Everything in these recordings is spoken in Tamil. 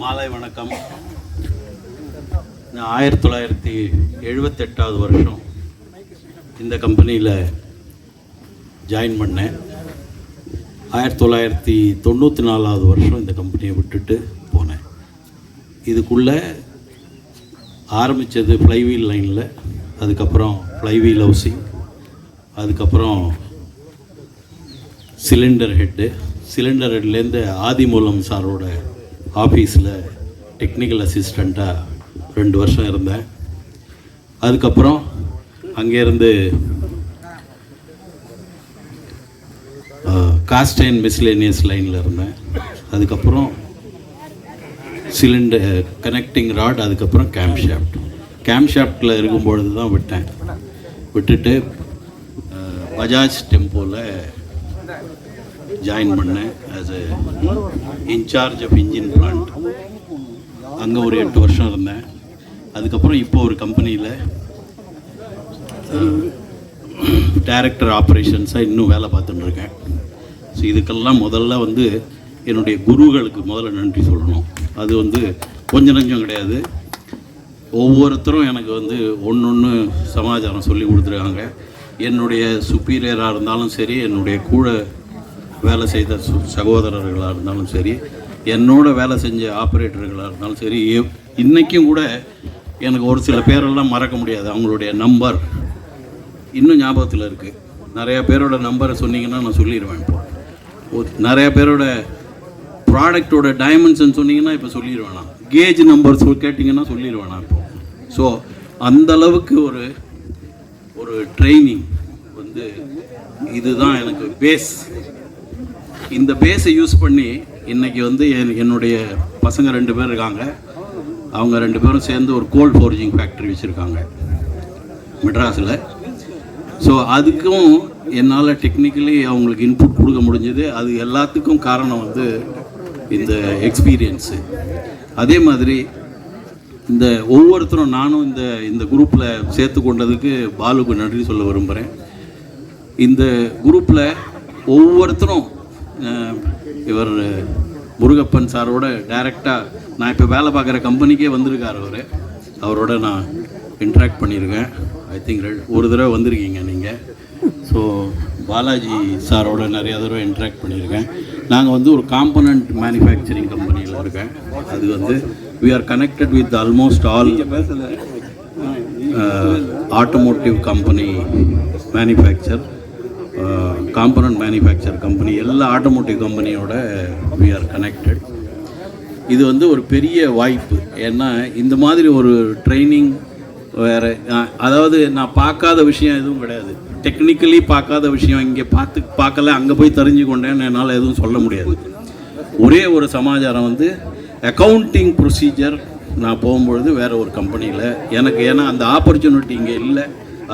மாலை வணக்கம். நான் ஆயிரத்தி தொள்ளாயிரத்தி எழுபத்தெட்டாவது வருஷம் இந்த கம்பெனியில் ஜாயின் பண்ணேன். ஆயிரத்தி தொள்ளாயிரத்தி தொண்ணூற்றி நாலாவது வருஷம் இந்த கம்பெனியை விட்டுட்டு போனேன். இதுக்குள்ளே ஆரம்பித்தது ஃப்ளைவீல் லைனில் அதுக்கப்புறம் ஃப்ளைவீல் ஹவுசிங் அதுக்கப்புறம் சிலிண்டர் ஹெட்டு சிலிண்டர் ஹெட்லேருந்து ஆதிமூலம் சாரோட ஆஃபீஸில் டெக்னிக்கல் அசிஸ்டண்ட்டாக ரெண்டு வருஷம் இருந்தேன். அதுக்கப்புறம் அங்கேருந்து காஸ்டைன் மிஸ்லேனியஸ் லைனில் இருந்தேன். அதுக்கப்புறம் சிலிண்டர் கனெக்டிங் ராட் அதுக்கப்புறம் கேம்ப் ஷாஃப்ட் கேம்ப் ஷாஃப்டில் இருக்கும்பொழுது தான் விட்டேன். விட்டுட்டு பஜாஜ் டெம்போவில் ஜாயின் பண்ணேன் as a incharge of engine plant அங்கே ஒரு எட்டு வருஷம் இருந்தேன். அதுக்கப்புறம் இப்போ ஒரு கம்பெனியில் டைரக்டர் ஆப்ரேஷன்ஸாக இன்னும் வேலை பார்த்துட்டுருக்கேன் ஸோ இதுக்கெல்லாம் முதல்ல வந்து என்னுடைய குருகளுக்கு முதல்ல நன்றி சொல்லணும். அது வந்து கொஞ்சம் நஞ்சம் கிடையாது. ஒவ்வொருத்தரும் எனக்கு வந்து ஒன்று ஒன்று சமாச்சாரம் சொல்லி கொடுத்துருக்காங்க. என்னுடைய சுப்பீரியராக இருந்தாலும் சரி என்னுடைய கூட வேலை செய்த சகோதரர்களாக இருந்தாலும் சரி என்னோட வேலை செஞ்ச ஆப்ரேட்டர்களாக இருந்தாலும் சரி இன்றைக்கும் கூட எனக்கு ஒரு சில பேரெல்லாம் மறக்க முடியாது. அவங்களுடைய நம்பர் இன்னும் ஞாபகத்தில் இருக்குது நிறையா பேரோட நம்பரை சொன்னீங்கன்னா நான் சொல்லிடுவேன் இப்போ. ஒரு- நிறைய பேரோட ப்ராடக்டோட டைமென்ஷன் சொன்னீங்கன்னா இப்போ சொல்லிடுவேன் நான். கேஜ் நம்பர் சொல் கேட்டிங்கன்னா சொல்லிடுவேன் நான் இப்போ. ஸோ அந்த அளவுக்கு ஒரு ஒரு ட்ரைனிங் வந்து இதுதான் எனக்கு பேஸ் இந்த பேஸை யூஸ் பண்ணி இன்னைக்கு வந்து என்- என்னுடைய பசங்க ரெண்டு பேர் இருக்காங்க. அவங்க ரெண்டு பேரும் சேர்ந்து ஒரு கோல்ட் ஃபோர்ஜிங் ஃபேக்ட்ரி வச்சுருக்காங்க. மெட்ராஸில். ஸோ அதுக்கும் என்னால் டெக்னிக்கலி அவங்களுக்கு இன்புட் கொடுக்க முடிஞ்சது. அது எல்லாத்துக்கும் காரணம் வந்து இந்த எக்ஸ்பீரியன்ஸு அதே மாதிரி இந்த ஒவ்வொருத்தரும் நானும் இந்த இந்த குரூப்பில் சேர்த்து கொண்டதுக்கு பாலுக்கு நன்றி சொல்ல விரும்புகிறேன் இந்த குரூப்பில் ஒவ்வொருத்தரும் இவர் முருகப்பன் சாரோட டைரெக்டாக நான் இப்போ வேலை பார்க்குற கம்பெனிக்கே வந்திருக்கார் அவர். அவரோட நான் இன்ட்ராக்ட் பண்ணியிருக்கேன். ஐ திங்க் ஒரு தடவை வந்திருக்கீங்க நீங்கள் ஸோ பாலாஜி சாரோட நிறைய தடவை இன்ட்ராக்ட் பண்ணியிருக்கேன். நாங்கள் வந்து ஒரு காம்பனண்ட் மேனுஃபேக்சரிங் கம்பெனியில் இருக்கேன். அது வந்து we are connected with almost all automotive company manufacture component manufacture company எல்லா ஆட்டோமோட்டிவ் கம்பெனியோட வி ஆர் கனெக்டட் இது வந்து ஒரு பெரிய வாய்ப்பு. ஏன்னா இந்த மாதிரி ஒரு ட்ரைனிங் வேறு அதாவது நான் பார்க்காத விஷயம் எதுவும் கிடையாது. டெக்னிக்கலி பார்க்காத விஷயம் இங்கே பார்த்து பார்க்கல அங்கே போய் தெரிஞ்சு கொண்டேன்னு என்னால் எதுவும் சொல்ல முடியாது. ஒரே ஒரு சமாச்சாரம் வந்து அக்கௌண்டிங் ப்ரொசீஜர் நான் போகும்பொழுது வேறு ஒரு கம்பெனியில் எனக்கு ஏன்னா அந்த ஆப்பர்ச்சுனிட்டி இங்கே இல்லை.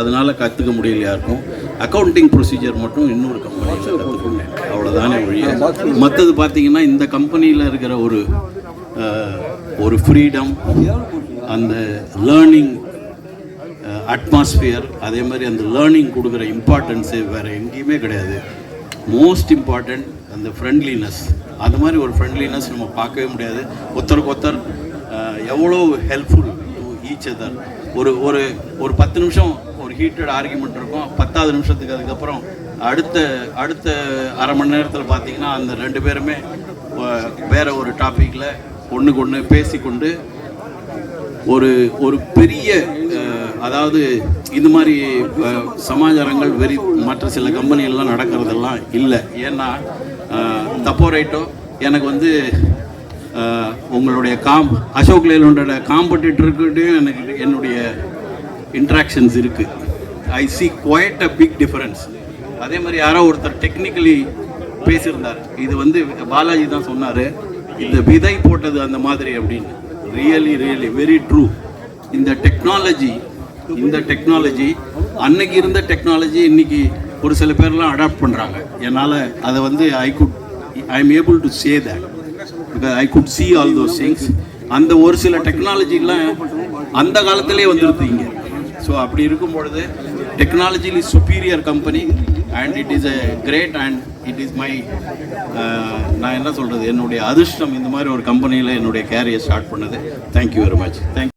அதனால் கற்றுக்க முடியல யாருக்கும். அக்கௌண்டிங் ப்ரொசீஜர் மட்டும் இன்னொரு கம்பெனியில் கற்றுக்கொண்டேன் அவ்வளோதானே ஒழிய மற்றது பார்த்தீங்கன்னா இந்த கம்பெனியில் இருக்கிற ஒரு ஒரு ஃப்ரீடம் அந்த லேர்னிங் அட்மாஸ்ஃபியர் அதே மாதிரி அந்த லேர்னிங் கொடுக்குற இம்பார்ட்டன்ஸு வேறு எங்கேயுமே கிடையாது. மோஸ்ட் இம்பார்ட்டண்ட் அந்த ஃப்ரெண்ட்லினஸ் அந்த மாதிரி ஒரு ஃப்ரெண்ட்லினஸ் நம்ம பார்க்கவே முடியாது. ஒருத்தருக்கு ஒருத்தர் எவ்வளோ ஹெல்ப்ஃபுல் டு ஈச் அதர் ஒரு ஒரு ஒரு பத்து நிமிஷம் ஹீட்டட் ஆர்குமெண்ட் இருக்கும். பத்தாவது நிமிஷத்துக்கு அதுக்கப்புறம் அடுத்த அடுத்த அரை மணி நேரத்தில் பார்த்தீங்கன்னா அந்த ரெண்டு பேருமே வேற ஒரு டாப்பிக்கில் ஒன்றுக்கு ஒன்று பேசிக்கொண்டு ஒரு ஒரு பெரிய அதாவது இது மாதிரி சமாச்சாரங்கள் வெறி மற்ற சில கம்பெனிகள்லாம் நடக்கிறதெல்லாம் இல்லை. ஏன்னா தப்போ ரைட்டோ எனக்கு வந்து உங்களுடைய காம் அசோக் லேலோட காம்படிட்டருக்கிட்டையும் எனக்கு என்னுடைய இன்ட்ராக்ஷன்ஸ் இருக்குது I see quite a big difference அதே மாதிரி யாரோ ஒருத்தர் டெக்னிக்கலி பேசியிருந்தார். இது வந்து பாலாஜி தான் சொன்னார் இந்த விதை போட்டது அந்த மாதிரி அப்படின்னு. ரியலி ரியலி வெரி ட்ரூ இந்த டெக்னாலஜி இந்த டெக்னாலஜி அன்னைக்கு இருந்த டெக்னாலஜி இன்னைக்கு ஒரு சில பேர்லாம் அடாப்ட் பண்ணுறாங்க என்னால் அதை வந்து I could I am able to say that I could see all those things அந்த ஒரு சில டெக்னாலஜிலாம் அந்த காலத்திலே வந்துருது இங்கே. ஸோ அப்படி இருக்கும் பொழுது technologically superior company and it is a great and it is my நான் என்ன சொல்கிறது என்னுடைய அதிர்ஷ்டம் இந்த மாதிரி ஒரு கம்பெனியில் என்னுடைய கேரியர் ஸ்டார்ட் பண்ணது. Thank you very much thank